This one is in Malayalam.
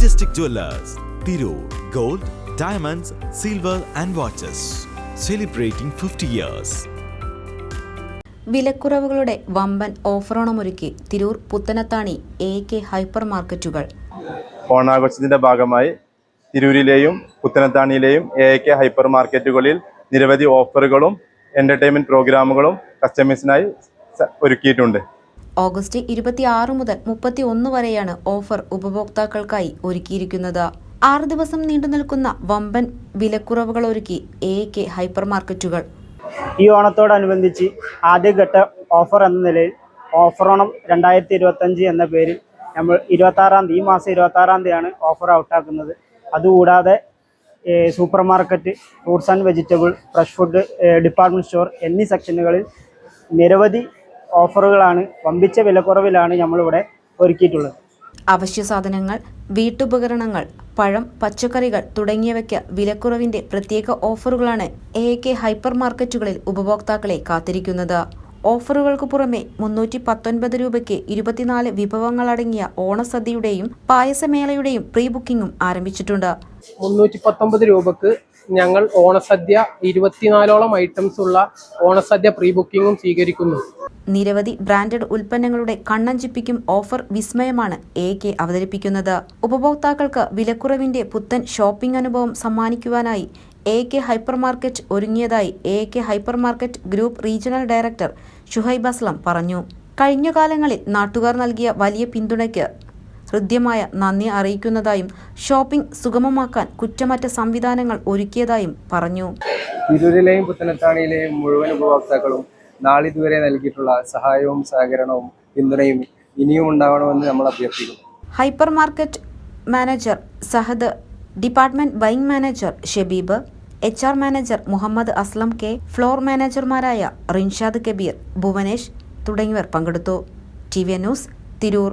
Majestic jewellers Tirur gold diamonds silver and watches celebrating fifty years വിലക്കുറവുകളുടെ വമ്പൻ ഓഫറോണമൊരുക്കി Tirur Puthanathani A K hyper മാർക്കറ്റുകൾ ഓണാഘോഷത്തിന്റെ ഭാഗമായി തിരൂരിലെയും പുത്തനത്താണിയിലെയും എ കെ ഹൈപ്പർ മാർക്കറ്റുകളിൽ നിരവധി ഓഫറുകളും എന്റർടൈൻമെന്റ് പ്രോഗ്രാമുകളും കസ്റ്റമേഴ്സിനായി ഒരുക്കിയിട്ടുണ്ട്. ഓഗസ്റ്റ് ഇരുപത്തിയാറ് മുതൽ മുപ്പത്തി ഒന്ന് വരെയാണ് ഓഫർ ഉപഭോക്താക്കൾക്കായി ഒരുക്കിയിരിക്കുന്നത്. ആറ് ദിവസം നീണ്ടു നിൽക്കുന്ന വമ്പൻ വിലക്കുറവുകൾ ഒരുക്കി എ കെ ഹൈപ്പർ മാർക്കറ്റുകൾ ഈ ഓണത്തോടനുബന്ധിച്ച് ആദ്യഘട്ട ഓഫർ എന്ന നിലയിൽ ഓഫർ ഓണം രണ്ടായിരത്തി ഇരുപത്തഞ്ച് എന്ന പേരിൽ നമ്മൾ ഇരുപത്താറാം തീയതി ഈ മാസം ഇരുപത്താറാം തീയതിയാണ് ഓഫർ ഔട്ടാക്കുന്നത്. അതുകൂടാതെ super market fruits and vegetable fresh food department store എന്നീ സെക്ഷനുകളിൽ നിരവധി ഓഫറുകളാണ് വമ്പിച്ച വിലക്കുറവിലാണ് നമ്മളിവിടെ ഒരുക്കിയിട്ടുള്ളത്. അവശ്യ സാധനങ്ങൾ വീട്ടുപകരണങ്ങൾ പഴം പച്ചക്കറികൾ തുടങ്ങിയവയ്ക്ക് വിലക്കുറവിന്റെ പ്രത്യേക ഓഫറുകളാണ് എ കെ ഹൈപ്പർ മാർക്കറ്റുകളിൽ ഉപഭോക്താക്കളെ കാത്തിരിക്കുന്നത്. ഓഫറുകൾക്ക് പുറമെ മുന്നൂറ്റി പത്തൊൻപത് രൂപയ്ക്ക് ഇരുപത്തിനാല് വിഭവങ്ങളടങ്ങിയ ഓണസദ്യയുടെയും പായസമേളയുടെയും പ്രീ ബുക്കിംഗും ആരംഭിച്ചിട്ടുണ്ട്. മുന്നൂറ്റി പത്തൊമ്പത് രൂപക്ക് ഞങ്ങൾ ഓണസദ്യ ഇരുപത്തിനാലോളം ഐറ്റംസ് ഉള്ള ഓണസദ്യ പ്രീ ബുക്കിംഗും സ്വീകരിക്കുന്നു. നിരവധി ബ്രാൻഡഡ് ഉൽപ്പന്നങ്ങളുടെ കണ്ണഞ്ചിപ്പിക്കും ഓഫർ വിസ്മയമാണ് എ കെ അവതരിപ്പിക്കുന്നത്. ഉപഭോക്താക്കൾക്ക് വിലക്കുറവിന്റെ പുത്തൻ ഷോപ്പിംഗ് അനുഭവം സമ്മാനിക്കുവാനായി A K hyper market ഒരുങ്ങിയതായി A K hyper market group regional director Shuhaib Aslam പറഞ്ഞു. കഴിഞ്ഞ കാലങ്ങളിൽ നാട്ടുകാർ നൽകിയ വലിയ പിന്തുണയ്ക്ക് ഹൃദ്യമായ നന്ദി അറിയിക്കുന്നതായും ഷോപ്പിംഗ് സുഗമമാക്കാൻ കുറ്റമറ്റ സംവിധാനങ്ങൾ ഒരുക്കിയതായും പറഞ്ഞു. തിരൂരിലെയും പുത്തനത്താണിയിലെയും മുഴുവൻ ഉപഭോക്താക്കളും നാളിതുവരെ നൽകിയിട്ടുള്ള സഹായവും സഹകരണവും പിന്തുണയും ഇനിയും ഉണ്ടാവണമെന്ന് നമ്മൾ അഭ്യർത്ഥിക്കുന്നു. Hyper market manager Sahad department buying manager Shebeeb H R manager Muhammad Aslam K floor മാനേജർമാരായ Rinshad Kabeer Bhuvanesh തുടങ്ങിയവർ പങ്കെടുത്തു. T V news Tirur.